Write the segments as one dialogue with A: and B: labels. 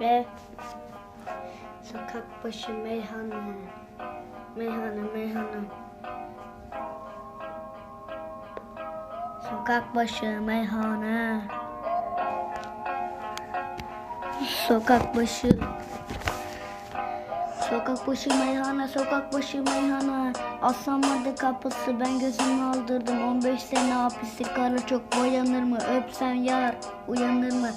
A: ve sokak başı meyhane. Meyhane, meyhane. Sokak başı meyhane. Sokak başı Sokak başı meyhane, sokak başı meyhane Aslanmadı kapısı ben gözümü aldırdım 15 sene hapisi kara çok boyanır mı Öpsem yar uyanır mı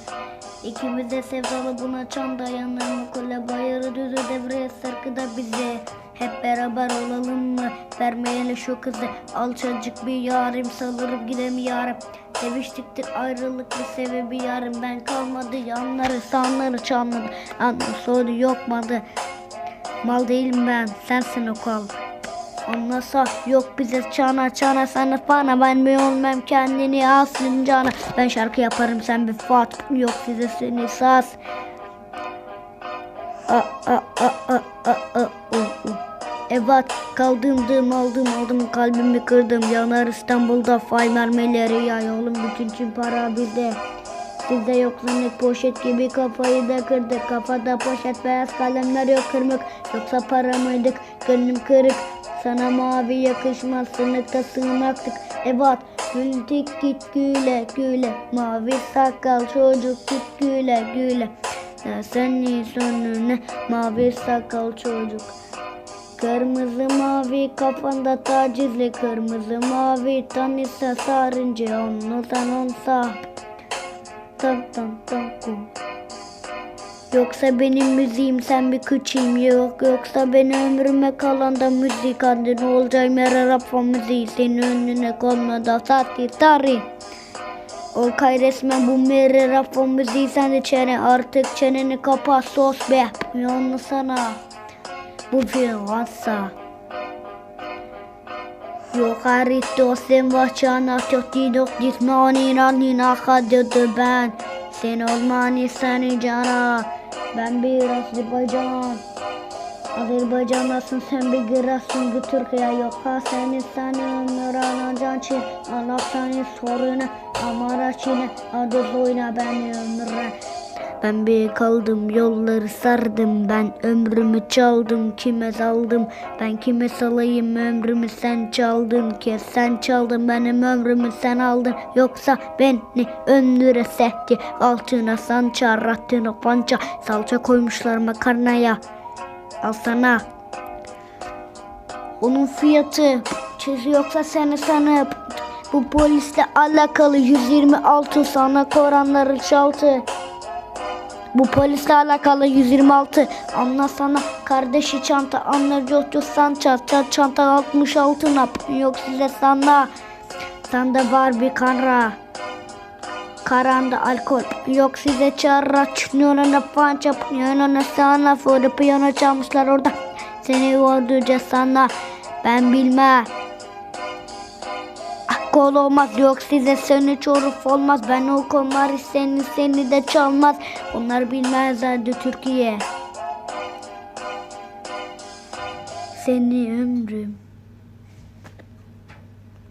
A: İkimiz de sevdalı buna çan dayanır. Kule bayırı düzü devreye sarkıda bize. Hep beraber olalım mı? Vermeyeli şu kızı. Alçacık bir yarim salırıp gidemiyorum Seviştiktir ayrılık bir sebebi yarım Ben kalmadı yanları sanları çanladı Anlam soru yokmadı Mal değilim ben sensin o kal Anlasa yok bize çana çana sana fana. Ben mi olmam kendini aslın cana Ben şarkı yaparım sen bir fat Yok size seni u. Evet kaldığımdım aldım aldım. Kalbimi kırdım. Yanar İstanbul'da fay mermileri yay. Oğlum bütün tüm para bizde. Sizde yok zınık poşet gibi kafayı da kırdık. Kafada poşet beyaz kalemler yok kırmık. Yoksa para mıydık? Gönlüm kırık Sana mavi yakışmaz sınıkta sığınaktık Evet güldük git güle güle. Mavi sakal çocuk git güle güle. Senin sonuna mavi sakal çocuk. Kırmızı mavi kafanda tacizli. Kırmızı mavi tanisa sarınca Onludan onsa. Tam tam tam kum. Yoksa benim müziğim sen bir kıçayım yok. Yoksa benim ömrüme kalan da müzik Hadi. Ne olacak mera rap müziği Senin önüne konmadan sati tari Ol kay resmen bu mere rap müziği Sen de çene. Artık çeneni kapa sos be. Yanlı sana. Bu film varsa. Yok harito sen vahçana Tötti dok cismani nani nakadıdı ben Sen olmani seni cana Ben bir Azerbaycan. Azerbaycanlısın sen bir girasın bir Türkiye yok. Ha seni seni ömür anacan çin Allah seni sorunu amara çine adı boyuna beni ömre ben bir kaldım yolları sardım. Ben ömrümü çaldım kime saldım? Ben kime salayım ömrümü sen çaldın. Ki sen çaldın benim ömrümü sen aldın. Yoksa beni ömrüre sehti altına sança rattına pança salça koymuşlar makarnaya al sana. Onun fiyatı çiz yoksa seni sanıp. Bu polisle alakalı 126 sana koranları çaltı bu polisle alakalı 126 Anla sana kardeşi çanta Anla cocu san çat çanta 66 nap Yok size sana. Sende var bir kanra. Karanda alkol. Yok size çarra. Çıkniyona pança Piyonona sana. Fırı piyano çalmışlar orada. Seni öldüreceğiz sana. Ben bilmem Kol olmaz yok size seni çoruf olmaz Ben o komarı seni seni de çalmaz. Onlar bilmezlerdi Türkiye. Seni ömrüm